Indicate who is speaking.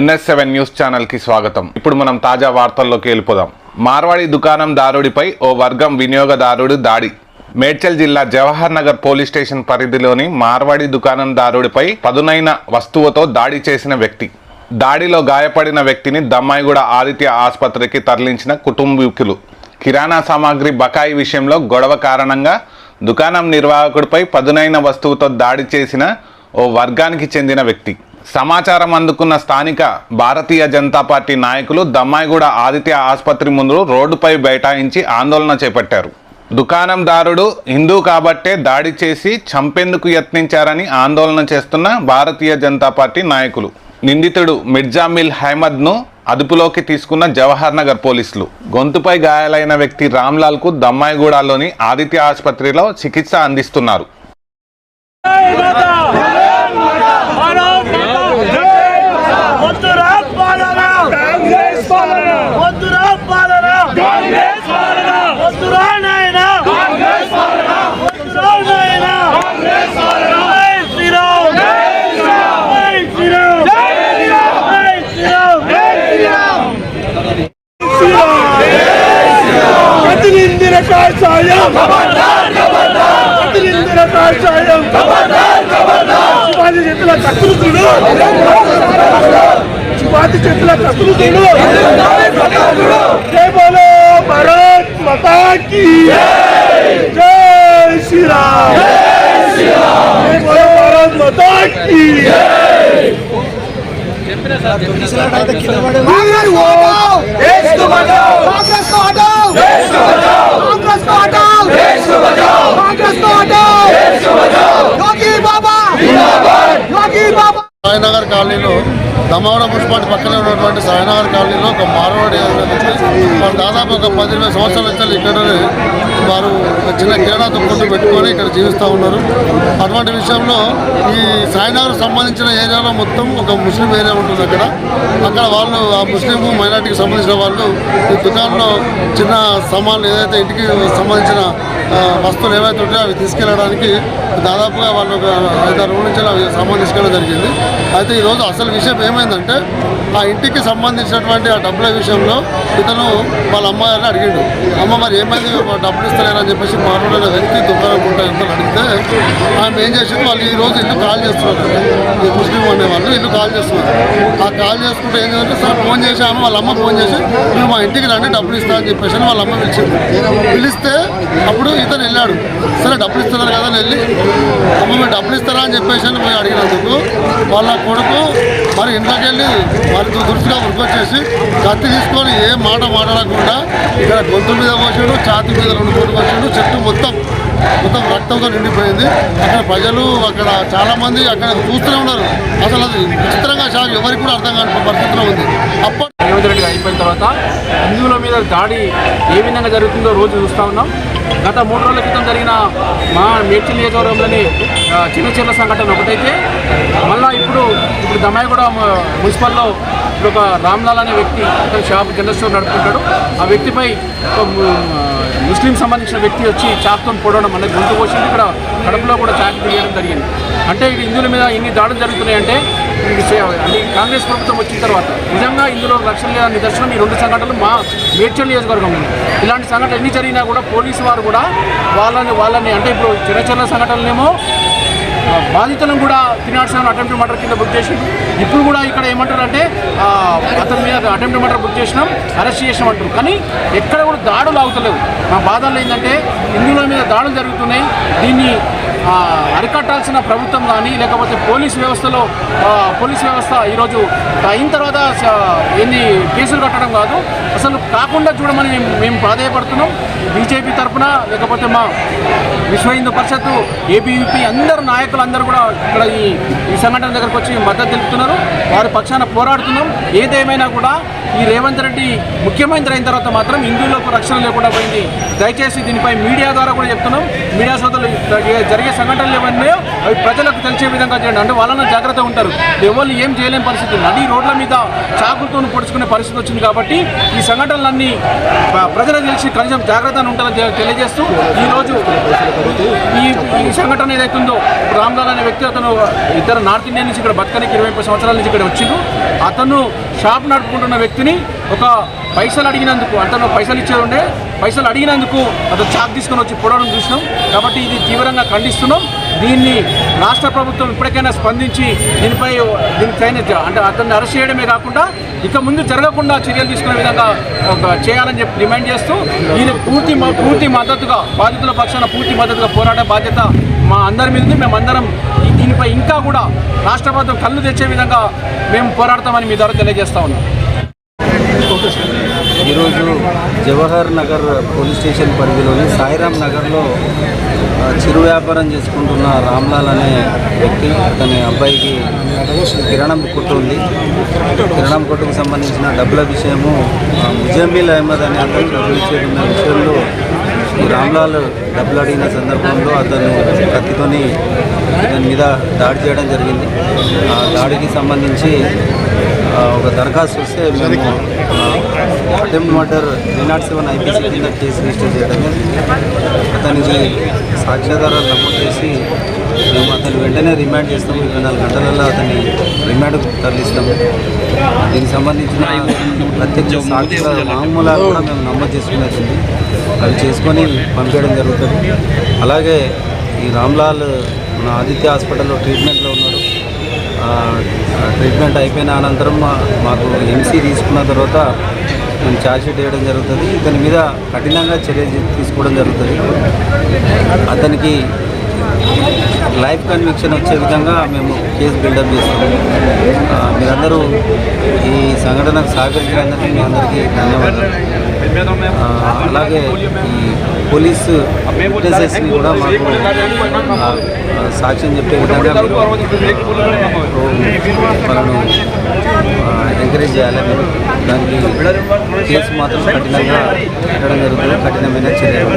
Speaker 1: NS seven news ఛానల్కి స్వాగతం. ఇప్పుడు మనం తాజా వార్తల్లోకి వెళ్ళిపోదాం. మార్వాడి దుకాణం దారుడిపై ఓ వర్గం వినియోగదారుడు దాడి. మేడ్చల్ జిల్లా జవహర్ నగర్ పోలీస్ స్టేషన్ పరిధిలోని మార్వాడి దుకాణం దారుడిపై పదునైన వస్తువుతో దాడి చేసిన వ్యక్తి. దాడిలో గాయపడిన వ్యక్తిని దమ్మాయిగూడ ఆదిత్య ఆసుపత్రికి తరలించిన కుటుంబీకులు. కిరాణా సామాగ్రి బకాయి విషయంలో గొడవ కారణంగా దుకాణం నిర్వాహకుడిపై పదునైన వస్తువుతో దాడి చేసిన ఓ వర్గానికి చెందిన వ్యక్తి. సమాచారం అందుకున్న స్థానిక భారతీయ జనతా పార్టీ నాయకులు దమ్మాయిగూడ ఆదిత్య ఆసుపత్రి ముందు రోడ్డుపై బైఠాయించి ఆందోళన చేపట్టారు. దుకాణందారుడు హిందూ కాబట్టే దాడి చేసి చంపేందుకు యత్నించారని ఆందోళన చేస్తున్న భారతీయ జనతా పార్టీ నాయకులు. నిందితుడు మిర్జామిల్ హైమద్ను అదుపులోకి తీసుకున్న జవహర్ నగర్ పోలీసులు. గొంతుపై గాయాలైన వ్యక్తి రామ్లాల్కు దమ్మాయిగూడలోని ఆదిత్య ఆసుపత్రిలో చికిత్స అందిస్తున్నారు
Speaker 2: వద్దురా పాలన కాంగ్రెస్ పాలన వద్దురా పాలన కాంగ్రెస్ పాలన వద్దురా నాయన కాంగ్రెస్ పాలన వద్దురా నాయన కాంగ్రెస్ పాలన జై శ్రీరామ్ జై శ్రీరామ్ జై శ్రీరామ్ జై శ్రీరామ్ జై శ్రీరామ్ కదిలిందిన కాషాయం ఖబర్దార్ ఖబర్దార్ కదిలిందిన కాషాయం ఖబర్దార్ ఖబర్దార్ శివాజీ చేతుల కత్తులుతుడు శివాజీ చేతుల కత్తులుతుడు జై బోలో భారత్ మాతా కీ జై శ్రీరామ్ జై బోలో భారత్ మాతా కీ
Speaker 3: చెప్పిన కాంగ్రెస్ ఓటో కాంగ్రెస్ ఓటో कांग्रेस को हटाओ
Speaker 4: సాయినగర్ కాలనీలో దమ్మవరం మున్సిపాలిటీ పక్కనే ఉన్నటువంటి సాయినగర్ కాలనీలో ఒక మార్వాడి వారు దాదాపు ఒక పది ఇరవై సంవత్సరాల నుంచి ఇక్కడనే వారు చిన్న కిరాణా దుకాణం పెట్టుకొని ఇక్కడ జీవిస్తూ ఉన్నారు. అటువంటి విషయంలో ఈ సాయినగర్ సంబంధించిన ఏరియాలో మొత్తం ఒక ముస్లిం ఏరియా ఉంటుంది అక్కడ. అక్కడ వాళ్ళు ఆ ముస్లిం మైనార్టీకి సంబంధించిన వాళ్ళు ఈ దుకాణంలో చిన్న సామాన్లు ఏదైతే ఇంటికి సంబంధించిన వస్తువులు ఏవైతే ఉంటాయో అవి తీసుకెళ్ళడానికి దాదాపుగా వాళ్ళు ఒక ఐదారు రోజుల నుంచి అవి సామాన్ తీసుకెళ్ళడం జరిగింది. అయితే ఈరోజు అసలు విషయం ఏమైందంటే ఆ ఇంటికి సంబంధించినటువంటి ఆ డబ్బుల విషయంలో ఇతను వాళ్ళ అమ్మగారిని అడిగిండు. అమ్మ మరి ఏమైంది? డబ్బులు ఇస్తలేరని చెప్పేసి మాట్లాడిన వ్యక్తి దుకాణం ఉంటా ఎంత అడిగితే ఆమె ఏం చేసింది? వాళ్ళు ఈరోజు ఇల్లు కాల్ చేస్తున్నారు. ఈ ముస్లిం అనే వాళ్ళు ఇల్లు కాల్ చేస్తున్నారు. ఆ కాల్ చేసుకుంటే ఏం చేయాలంటే సార్ ఫోన్ చేసి ఆమె వాళ్ళ అమ్మ ఫోన్ చేసి మీరు మా ఇంటికి రండి డబ్బులు ఇస్తా అని చెప్పేసి అని వాళ్ళ అమ్మ పిలిచింది. పిలిస్తే అప్పుడు ఇతను వెళ్ళాడు. సరే డబ్బులు ఇస్తున్నారు కదా వెళ్ళి మీరు డబ్బులు ఇస్తారా అని చెప్పేసి అని పోయి అడిగినందుకు వాళ్ళ కొడుకు మరి ఇంట్లోకి వెళ్ళి మరి దురుసుగా ఉరికొచ్చేసి కత్తి తీసుకొని ఏ మాట మాట్లాడకుండా ఇక్కడ గొంతు మీద పోసాడు ఛాతి మీద రెండు కోట్లు వచ్చాడు చెట్టు మొత్తం మొత్తం రక్తంతో నిండిపోయింది. అక్కడ ప్రజలు అక్కడ చాలా మంది అక్కడ చూస్తూనే ఉన్నారు. అసలు అది విచిత్రంగా షాక్ ఎవరికి కూడా అర్థం కాని పరిస్థితిలో ఉంది. అప్పటి
Speaker 5: నియోజకవర్గం అయిపోయిన తర్వాత హిందువుల మీద దాడి ఏ విధంగా జరుగుతుందో రోజు చూస్తూ ఉన్నాం. గత మూడు రోజుల క్రితం జరిగిన మా మేడ్చల్ నియోజకవర్గంలోని చిన్న చిన్న సంఘటన ఒకటైతే మళ్ళా ఇప్పుడు ఇప్పుడు దమాయిగూడ మున్సిపల్లో ఇప్పుడు ఒక రామ్లాల్ అనే వ్యక్తి అతను షాప్ జనరల్ స్టోర్ నడుపుకుంటాడు. ఆ వ్యక్తిపై ఒక ముస్లిం సంబంధించిన వ్యక్తి వచ్చి చాక్తో పొడవడం అనేది గొంతు పోసింది. ఇక్కడ కడుపులో కూడా చాకు తీయడం జరిగింది. అంటే హిందువుల మీద ఇన్ని దాడులు జరుగుతున్నాయంటే అంటే కాంగ్రెస్ ప్రభుత్వం వచ్చిన తర్వాత నిజంగా ఇందులో లక్షల లేదా నిదర్శనం ఈ రెండు సంఘటనలు మా మేడ్చల్ నియోజకవర్గం ఇలాంటి సంఘటన ఎన్ని జరిగినా కూడా పోలీసు వారు కూడా వాళ్ళని వాళ్ళని అంటే ఇప్పుడు చిన్న చిన్న సంఘటనలేమో బాధితులను కూడా తినాడ్సిన అటెంప్ట్ మర్డర్ కింద బుక్ చేసిండు. ఇప్పుడు కూడా ఇక్కడ ఏమంటారు అంటే అతని మీద అటెంప్ట్ మర్డర్ బుక్ చేసినాం అరెస్ట్ చేసినాం అంటారు కానీ ఎక్కడ కూడా దాడులు ఆగుతలేవు. మా బాధలు ఏంటంటే హిందువుల మీద దాడులు జరుగుతున్నాయి. దీన్ని అరికట్టాల్సిన ప్రభుత్వం కానీ లేకపోతే పోలీస్ వ్యవస్థలో పోలీస్ వ్యవస్థ ఈరోజు అయిన తర్వాత ఎన్ని ఏంది కేసులు కట్టడం కాదు అసలు కాకుండా చూడమని మేము మేము ప్రాధాయపడుతున్నాం. బీజేపీ తరఫున లేకపోతే మా విశ్వ హిందూ పరిషత్తు ఏబీవీపీ అందరు నాయకులు అందరూ కూడా ఇక్కడ ఈ ఈ సంఘటన దగ్గరకు వచ్చి మద్దతు తెలుపుతున్నారు. వారి పక్షాన పోరాడుతున్నాం. ఏదేమైనా కూడా ఈ రేవంత్ రెడ్డి ముఖ్యమంత్రి అయిన తర్వాత మాత్రం హిందువులకు రక్షణ లేకుండా పోయింది. దయచేసి దీనిపై మీడియా ద్వారా కూడా చెప్తున్నాం. మీడియా సోదరులు జరిగే- సంఘటనలు ఏమన్నాయో అవి ప్రజలకు తెలిసే విధంగా చేయండి. అంటే వాళ్ళని జాగ్రత్తగా ఉంటారు. ఎవరు ఏం చేయలేని పరిస్థితి. నడి రోడ్ల మీద చాకులతో పొడుచుకునే పరిస్థితి వచ్చింది కాబట్టి ఈ సంఘటనలన్నీ ప్రజలకు తెలిసి కనీసం జాగ్రత్తగా ఉంటుందని తెలియజేస్తూ ఈరోజు ఈ ఈ సంఘటన ఏదైతుందో రామ్లాల్ అనే వ్యక్తి అతను ఇద్దరు నార్త్ ఇండియా నుంచి ఇక్కడ బతకనికి ఇరవై ముప్పై సంవత్సరాల నుంచి ఇక్కడ వచ్చిండు. అతను షాప్ నడుపుకుంటున్న వ్యక్తిని ఒక పైసలు అడిగినందుకు అతను పైసలు ఇచ్చేది ఉండే పైసలు అడిగినందుకు అతను చాక్ తీసుకొని వచ్చి పొడవడం చూసినాం. కాబట్టి ఇది తీవ్రంగా ఖండిస్తున్నాం. దీన్ని రాష్ట్ర ప్రభుత్వం ఇప్పటికైనా స్పందించి దీనిపై దీనిపైన అంటే అతన్ని అరెస్ట్ చేయడమే కాకుండా ఇక ముందు జరగకుండా చర్యలు తీసుకునే విధంగా ఒక చేయాలని చెప్పి డిమాండ్ చేస్తూ దీని పూర్తి పూర్తి మద్దతుగా బాధితుల పక్షాన పూర్తి మద్దతుగా పోరాడే బాధ్యత మా అందరి మీద ఉంది మేమందరం దీనిపై ఇంకా కూడా రాష్ట్ర ప్రభుత్వం కళ్ళు తెచ్చే విధంగా మేము పోరాడతామని మీ ద్వారా తెలియజేస్తా ఉన్నాం.
Speaker 6: ఈరోజు జవహర్ నగర్ పోలీస్ స్టేషన్ పరిధిలోని సాయిరాం నగర్లో చిరు వ్యాపారం చేసుకుంటున్న రామ్లాల్ అనే వ్యక్తి అతని అబ్బాయికి కిరణం కొట్టు ఉంది కిరాణం కొట్టుకు సంబంధించిన డబ్బుల విషయము ఆ, ముజమ్మిల్ అహ్మద్ అనే అతను డబ్బులు ఇచ్చేది విషయంలో రామ్లాల్ డబ్బులు అడిగిన సందర్భంలో అతను కత్తితోని దాని మీద దాడి చేయడం జరిగింది. ఆ దాడికి సంబంధించి ఒక దరఖాస్తు వస్తే మేము attempt murder three not seven IPC కింద కేసు రిజిస్టర్ చేయడం అతనికి సాక్ష్యాధారాలు నమోదు చేసి మేము అతను వెంటనే రిమాండ్ చేస్తాము. ఇరవై నాలుగు గంటలలో అతన్ని రిమాండ్ తరలిస్తాము. దీనికి సంబంధించిన ప్రత్యక్ష సాక్షుల వాంగ్మూలాలు కూడా మేము నమోదు చేసుకునేది అవి చేసుకొని పంపించడం జరుగుతుంది. అలాగే ఈ రామ్లాల్ మన ఆదిత్య హాస్పిటల్లో ట్రీట్మెంట్లో ఉన్నాడు. ఆ, ట్రీట్మెంట్ అయిపోయిన అనంతరం మాకు ఎంసీ తీసుకున్న తర్వాత మేము ఛార్జ్షీట్ వేయడం జరుగుతుంది. ఇతని మీద కఠినంగా చర్య తీసుకోవడం జరుగుతుంది. అతనికి లైఫ్ కన్విక్షన్ వచ్చే విధంగా మేము కేసు బిల్డప్ చేస్తాము మీరందరూ ఈ సంఘటనకు సహకరించినందుకు మీ అందరికీ ధన్యవాదాలు. అలాగే ఈ పోలీసు విట్నెసెస్ని కూడా మాకు సాక్ష్యం చెప్పే విధంగా వాళ్ళను ఎంకరేజ్ చేయాలి మీరు దానికి కేసు మాత్రం కఠినంగా పెట్టడం జరుగుతుంది కఠినమైన చర్యలు